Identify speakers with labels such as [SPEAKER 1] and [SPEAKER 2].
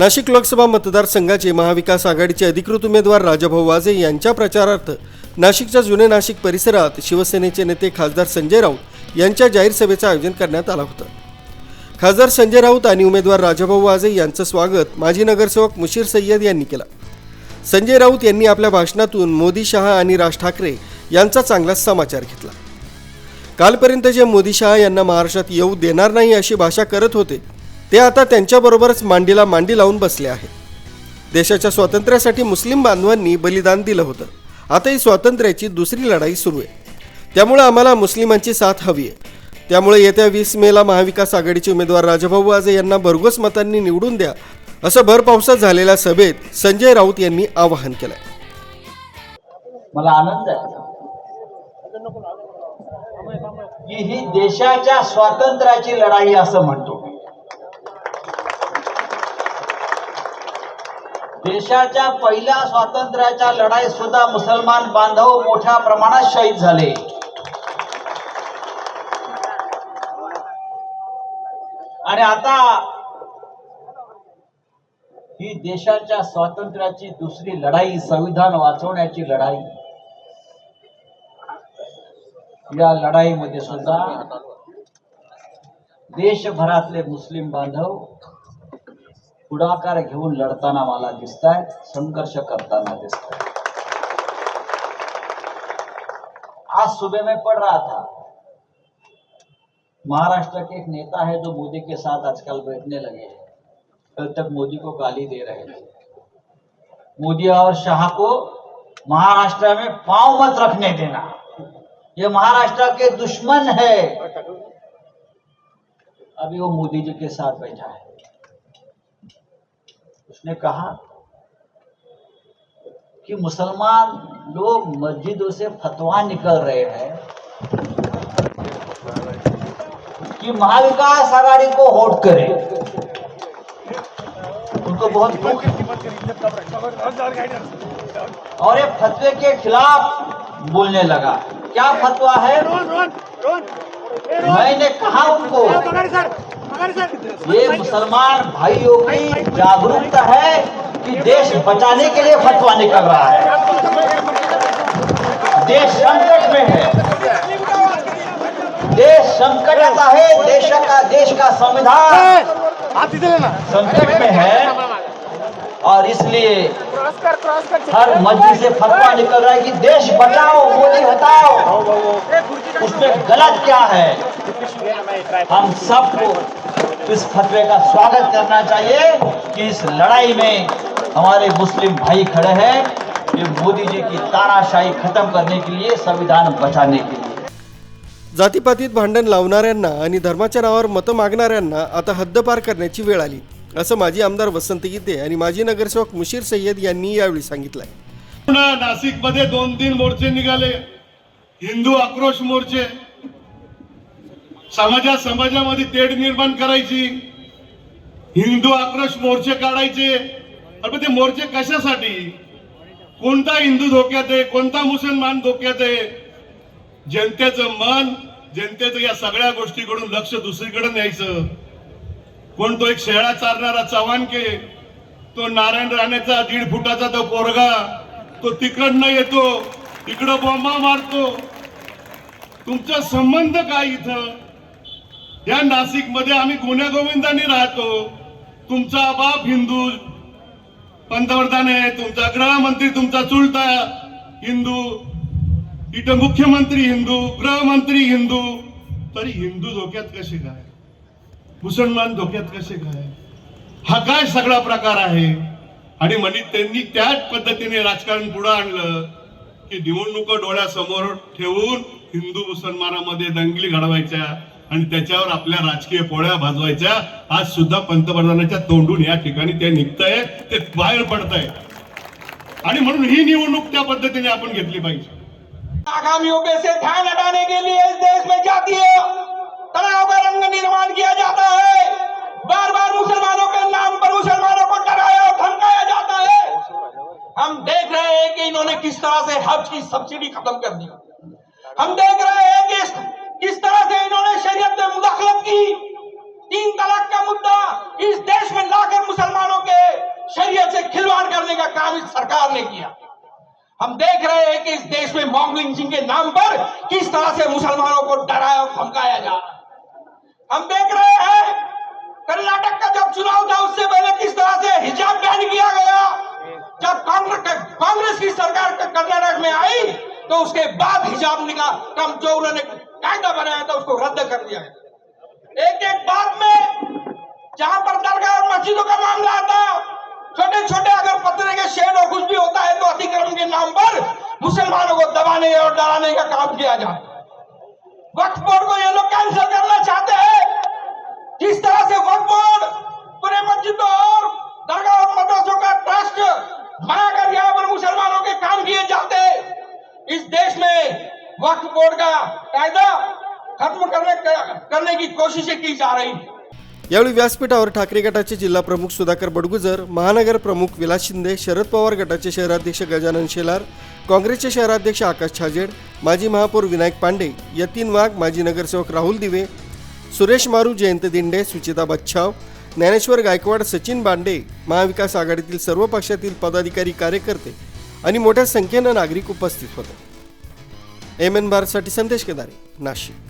[SPEAKER 1] नाशिक लोकसभा मतदारसंघाचे महाविकास आघाडीचे अधिकृत उमेदवार राजाभाऊ वाजे यांच्या प्रचारार्थ नाशिकच्या जुने नाशिक परिसरात शिवसेनेचे नेते खासदार संजय राऊत यांच्या जाहीर सभेचं आयोजन करण्यात आलं होतं. खासदार संजय राऊत आणि उमेदवार राजाभाऊ वाजे यांचं स्वागत माजी नगरसेवक मुशीर सय्यद यांनी केलं. संजय राऊत यांनी आपल्या भाषणातून मोदी शहा आणि राज ठाकरे यांचा चांगलाच समाचार घेतला. कालपर्यंत जे मोदी शहा यांना महाराष्ट्रात येऊ देणार नाही अशी भाषा करत होते ते आता त्यांच्याबरोबरच मांडीला मांडी लावून बसले आहेत. देशाच्या स्वातंत्र्यासाठी मुस्लिम बांधवांनी बलिदान दिलं होतं. आता ही स्वातंत्र्याची दुसरी लढाई सुरू आहे. त्यामुळे आम्हाला मुस्लिमांची साथ हवी आहे. त्यामुळे येत्या वीस मेला महाविकास आघाडीचे उमेदवार राजाभाऊ वाजे यांना भरघोस मतांनी निवडून द्या असं भर पावसात झालेल्या सभेत संजय राऊत यांनी आवाहन केलं
[SPEAKER 2] मला आनंद आहे. की ही देशाच्या स्वातंत्र्याची लढाई असं म्हणतो. देशाच्या पहिल्या स्वातंत्र्याच्या लढाईत सुद्धा मुसलमान बांधव मोठ्या प्रमाणात शहीद झाले. आणि आता ही देशाच्या स्वातंत्र्याची दुसरी लढाई संविधान वाचवण्याची लढाई. या लढाईमध्ये सुद्धा देशभरातले मुस्लिम बांधव पुढाकार घेऊन लढताना मला दिसत आहेत संघर्ष दिसत आहेत आज सुबह में पढ़ रहा था. महाराष्ट्र के एक नेता है जो मोदी के साथ आजकल बैठने लगे हैं। कल तक मोदी को गाली दे रहे थे। मोदी और शाह को महाराष्ट्र में पाँव मत रखने देना। ये महाराष्ट्र के दुश्मन है। अभी वो मोदी जी के साथ बैठा है। उसने कहा कि मुसलमान लोग मस्जिदों से फतवा निकल रहे हैं कि महाविकास आघाड़ी को वोट करें। उनको बहुत दुख और ये फतवे के खिलाफ बोलने लगा। क्या फतवा है? मैंने कहा उनको ये मुसलमान भाइयों की जागरूकता है कि देश बचाने के लिए फतवा निकल रहा है। देश संकट में है। देश संकट का है देश का देश का संविधान संकट में है। और इसलिए हर मस्जिद से फतवा निकल रहा है कि देश बचाओ मोदी हटाओ। उसमें गलत क्या है? हम सबको इस फतवे का स्वागत करना चाहिए कि इस लड़ाई में हमारे मुस्लिम भाई खड़े हैं कि मोदी जी की तानाशाही खत्म करने के लिए संविधान बचाने के लिए।
[SPEAKER 1] जातीपातीत भांडण लावणाऱ्यांना आणि धर्माच्या नावावर मतं मागणाऱ्यांना आता हद्दपार करण्याची वेळ आली. असं माजी आमदार वसंत गीते आणि माजी नगरसेवक मुशीर सय्यद यांनी यावेळी सांगितलंय.
[SPEAKER 3] नाशिकमध्ये दोन तीन मोर्चे निघाले. हिंदू आक्रोश मोर्चे. समाजा समाजामध्ये तेढ निर्माण करायची. हिंदू आक्रोश मोर्चे काढायचे. अरे ते मोर्चे कशासाठी? कोणता हिंदू धोक्यात आहे? कोणता मुसलमान धोक्यात आहे? जनतेचं मन जनतेचं या सगळ्या गोष्टीकडून लक्ष दुसरीकडे न्यायचं. कोण तो एक शेळा चारणारा चव्हाणके? तो नारायण राणेचा दीड फुटाचा तो पोरगा. तो तिकडनं येतो इकडं बॉम्बा मारतो. तुमचा संबंध काय इथं? या नाशिकमध्ये आम्ही गुन्ह्या गोविंदाने राहतो. तुमचा बाप हिंदू पंतप्रधान आहे तुमचा गृहमंत्री तुमचा चुलता हिंदू इथं मुख्यमंत्री हिंदू गृहमंत्री हिंदू. तरी हिंदू धोक्यात कसे काय? मुसलमान धोक्यात कसे काय? हा काय सगळा प्रकार आहे? आणि म्हणजे त्यांनी त्याच पद्धतीने राजकारण पुढे आणलं की निवडणुका डोळ्यासमोर ठेवून हिंदू मुसलमानामध्ये दंगली घडवायच्या आणि त्याच्यावर आपल्या राजकीय पोळ्या भाजवायच्या. आज सुद्धा पंतप्रधानाच्या तोंडून या ठिकाणी ते निघतंय ते बाहेर पडतंय. आणि म्हणून ही निवडणूक त्या पद्धतीने आपण घेतली पाहिजे.
[SPEAKER 4] आगामी से ध्यान हटाने के लिए इस देश में तरह से हज की सब्सिडी खत्म कर दी। हम देख रहे हैं कि किस तरह से इन्होंने शरीयत में मुदाखलत की। तीन तलाक का मुद्दा, इस देश में लाकर मुसलमानों के डराने का काम इस सरकार ने किया। हम देख रहे हैं कि इस देश में मॉब लिंचिंग के नाम पर किस तरह से मुसलमानों को डराया और धमकाया जा रहा हम देख रहे हैं, कर्नाटक का जब चुनाव था, उससे पहले किस तरह से हिजाब बैन किया गया जब कांग्रेस कांग्रेस की सरकार क- कर्नाटक में आई तो उसके बाद हिजाब निकाल, कम जो उन्होंने कायदा बनाया था, उसको रद्द कर दिया है। एक एक बात में जहाँ पर दरगाह और मस्जिदों का मामला आता छोटे छोटे अगर पत्थर के शेड और कुछ भी होता है तो अतिक्रमण के नाम पर मुसलमानों को दबाने और डराने का काम किया जाता वक्त बोर्ड को ये लोग कैंसिल वक्फ बोर्ड का कायदा खत्म करने करने की कोशिशें की जा रही।
[SPEAKER 1] यावेळी व्यासपीठावर ठाकरे गटाचे जिल्हा प्रमुख सुधाकर बडगुजर महानगर प्रमुख विलास शिंदे शरद पवार गटाचे शहराध्यक्ष गजानन शेलार काँग्रेसचे शहराध्यक्ष आकाश छाजेड माजी महापौर विनायक पांडे यतीन वाघ माजी नगरसेवक राहुल दिवे सुरेश मारू जयंत दिंडे सुचिता बच्छाव ज्ञानेश्वर गायकवाड सचिन बांडे महाविकास आघाडीतील सर्व पक्षातील पदाधिकारी कार्यकर्ते आणि मोठ्या संख्येनं नागरिक उपस्थित होते. एम एन बारसाठी संदेश केदारे नाशिक.